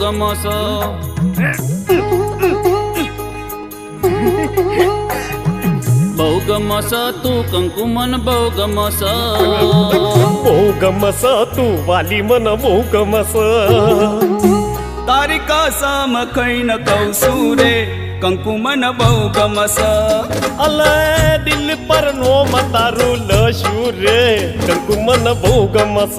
ગમસ. બહુ ગમસ તું કંકુમન બહુ ગમસ. બહુ ગમસ તું વાલી મન બહુ ગમસ. તારી કસમ કહું છું રે કંકુમન બહુ ગમસ. અલે દિલ પર નો મતારું લશું રે કંકુ મન બહુ ગમસ.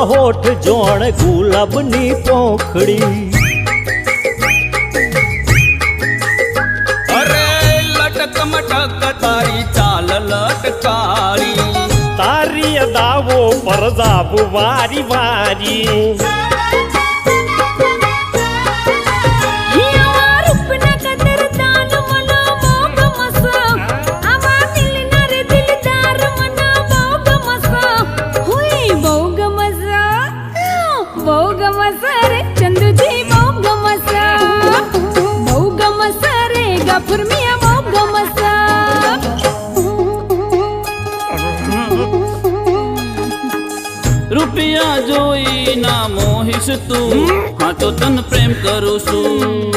હોઠ જોણ ગુલાબની પોખડી. અરે લટક મટક તારી ચાલ લટકારી. તારી દાવો પર જાબુ વારી વારી. રૂપિયા જોઈ ના મોહિશ તું. હા તો તન પ્રેમ કરું છું.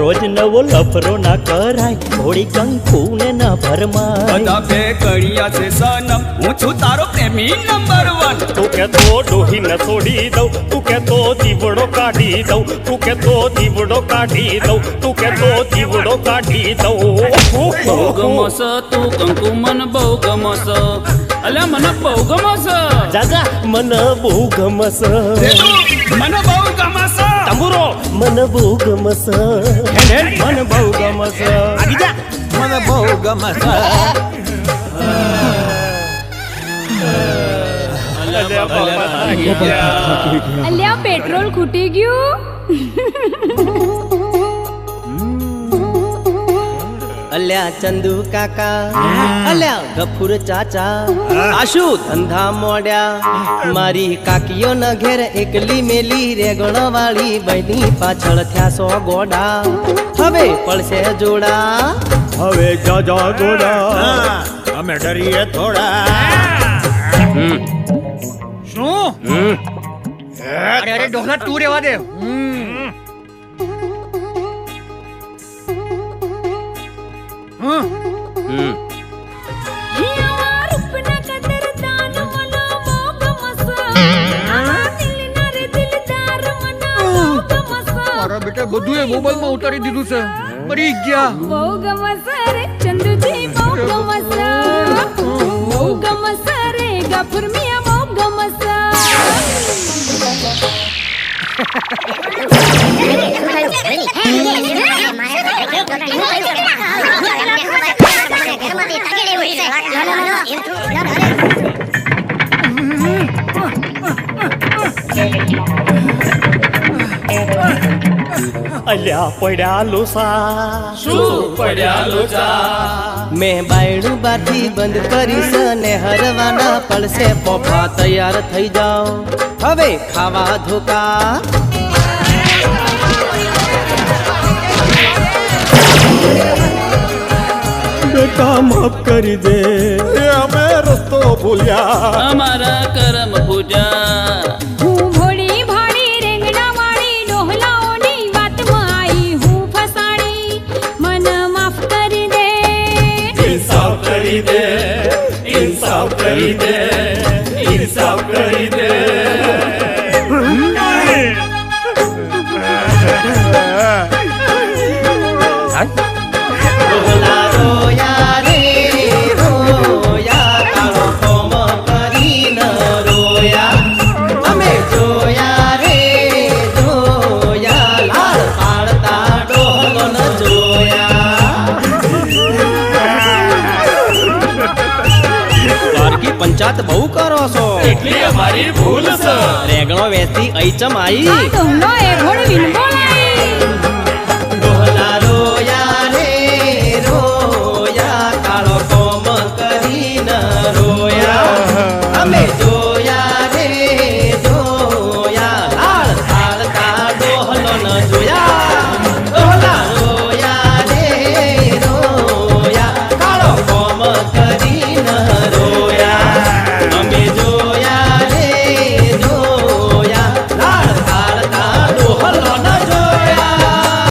રોજ નવો લફરો ના કરાય થોડી કંકુ ને ના ભરમાય. બધા બે કડિયા છે સનમ હું છું તારો પ્રેમી નંબર વન તું કે તો ડોહી ન છોડી દઉં તું કે તો દીવડો કાઢી દઉં તું કે તો દીવડો કાઢી દઉં તું કે તો દીવડો કાઢી બહુ દઉં ગમસ તું કંકુ મન બહુ ગમસ. અલ્યા મને બહુ ગમસ જાજા મન બહુ ગમસ મને બહુ ગમસ તંબુરો મન બહુ ગમસ મને બહુ ગમસ મને બહુ ગમસ અલ્યા પેટ્રોલ ખૂટી ગયું? અલ્યા ચંદુ કાકા અલ્યા ગફુર ચાચા આશુ ધંધા મોડ્યા મારી કાકીઓ ન ઘેર એકલી મેલી રેગણ વાળી બની પાછળ થયા સો ગોડા. હવે પડશે જોડા. હવે જાજા ગોડા. અમે ડરીએ થોડા. અરે અરે ડોહલા તું રેવા દે. હિયાવા મારા બેટા બધું એ મોબાઈલમાં ઉતારી દીધું છે મરી ગયા બહુ ગમસ રે ચંદુજી બહુ ગમસ બહુ ગમસ રે ગફુર મિયા બહુ ગમસ અલ્યા પડ્યા લોસા. શું પડ્યા લોચા? મેં બાયણું બાથી બંધ કરીશ ને હરવાના પડશે. પોફા તૈયાર થઈ જાઓ. હવે ખાવા ધોકા. બેટા માફ કરી દે. એ અમે રસ્તો ભૂલ્યા. અમારા કરમ પૂજા હું ભોળી ભાળી રેંગણા વાળી ડોહલાઓની વાતમાં હું ફસાણી. મન માફ કરી દે. ઇન્સાફ કરી દે. ઇન્સાફ કરી દે. પંચાત બહુ કરો છો. એટલી અમારી ભૂલ છે રેગણો વેચતી અઈચમ આઈ.